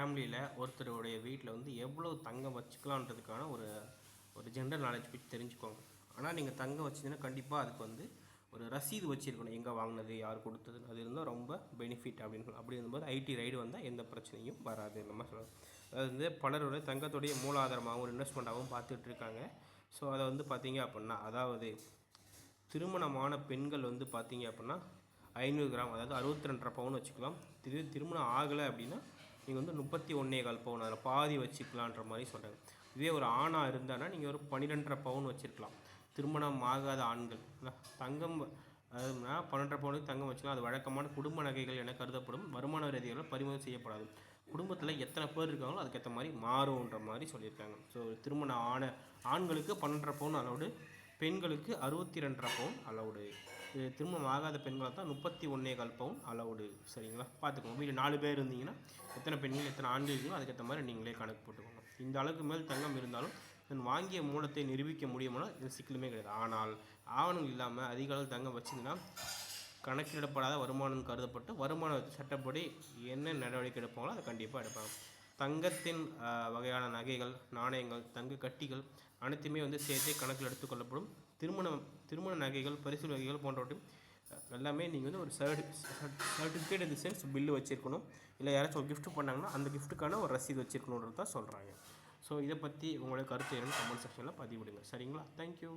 ஃபேமிலியில் ஒருத்தருடைய வீட்டில் வந்து எவ்வளோ தங்கம் வச்சுக்கலான்றதுக்கான ஒரு ஒரு ஜென்ரல் நாலேஜ் பற்றி தெரிஞ்சுக்கோங்க. ஆனால் நீங்கள் தங்கம் வச்சிங்கன்னா கண்டிப்பாக அதுக்கு வந்து ஒரு ரசீது வச்சுருக்கணும். எங்கே வாங்கினது யார் கொடுத்தது அது இருந்தால் ரொம்ப பெனிஃபிட் அப்படின்னு அப்படி இருக்கும்போது ஐடி ரைடு வந்தால் எந்த பிரச்சனையும் வராது நம்ம சொல்லலாம். அதாவது வந்து பலரோட தங்கத்துடைய மூலாதாரமாகவும் ஒரு இன்வெஸ்ட்மெண்ட்டாகவும் பார்த்துட்டு இருக்காங்க. ஸோ அதை வந்து பார்த்தீங்க அப்படின்னா அதாவது திருமணமான பெண்கள் வந்து பார்த்தீங்க அப்படின்னா ஐநூறு கிராம் அதாவது அறுபத்தி ரெண்டரை பவுன் வச்சுக்கலாம். திரு திருமணம் ஆகலை அப்படின்னா நீங்கள் வந்து முப்பத்தி ஒன்றே கால் பவுன் அதில் பாதி வச்சுக்கலான்ற மாதிரி சொல்கிறாங்க இதே ஒரு ஆணாக இருந்தானா நீங்கள் ஒரு பன்னிரெண்டரை பவுன் வச்சுருக்கலாம். திருமணம் ஆகாத ஆண்கள். தங்கம் அதுனா பன்னெண்டரை பவுனுக்கு தங்கம் வச்சுக்கலாம். அது வழக்கமான குடும்ப நகைகள் என கருதப்படும். வருமான ரீதியாக பறிமுதல் செய்யப்படாது. குடும்பத்தில் எத்தனை பேர் இருக்காங்களோ அதுக்கேற்ற மாதிரி மாறும்ன்ற மாதிரி சொல்லியிருக்காங்க. ஸோ திருமணம் ஆன ஆண்களுக்கு பன்னெண்டரை பவுன் அளவுடு பெண்களுக்கு அறுபத்தி ரெண்டரை பவுன் அளவுடு திருமணம் ஆகாத பெண்களாக தான் முப்பத்தி ஒன்றே கால் பவுன் அலவுடு சரிங்களா? பார்த்துக்கோங்க. வீட்டில் நாலு பேர் இருந்தீங்கன்னா எத்தனை பெண்கள் எத்தனை ஆண்கள் இருக்கோ அதுக்கேற்ற மாதிரி நீங்களே கணக்கு போட்டுக்கோங்க. இந்த அளவுக்கு மேல் தங்கம் இருந்தாலும் தன் வாங்கிய மூலத்தை நிரூபிக்க முடியுமானால் இது சிக்கலுமே கிடையாது. ஆனால் ஆவணங்கள் இல்லாமல் அதிக அளவு தங்கம் வச்சிங்கன்னா கணக்கிடப்படாத வருமானம் கருதப்பட்டு வருமான சட்டப்படி என்ன நடவடிக்கை எடுப்பாங்களோ அதை கண்டிப்பாக எடுப்பாங்க. தங்கத்தின் வகையான நகைகள் நாணயங்கள் தங்க கட்டிகள் அனைத்துமே வந்து சேர்த்தே கணக்கில் எடுத்துக்கொள்ளப்படும். திருமணம் திருமண நகைகள் பரிசு வகைகள் போன்றவற்றையும் எல்லாமே நீங்கள் வந்து ஒரு சர்டி சர்டிஃபிகேட் இந்த சென்ஸ் பில்லு வச்சுருக்கணும். இல்லை யாராச்சும் ஒரு கிஃப்ட் பண்ணாங்கன்னா அந்த கிஃப்ட்டுக்கான ஒரு ரசீது வச்சுருக்கணுன்றது தான் சொல்கிறாங்க ஸோ இதை பற்றி உங்களுடைய கருத்து என்னென்னு கமெண்ட் செக்ஷனில் பதிவிடுங்க. சரிங்களா? தேங்க்யூ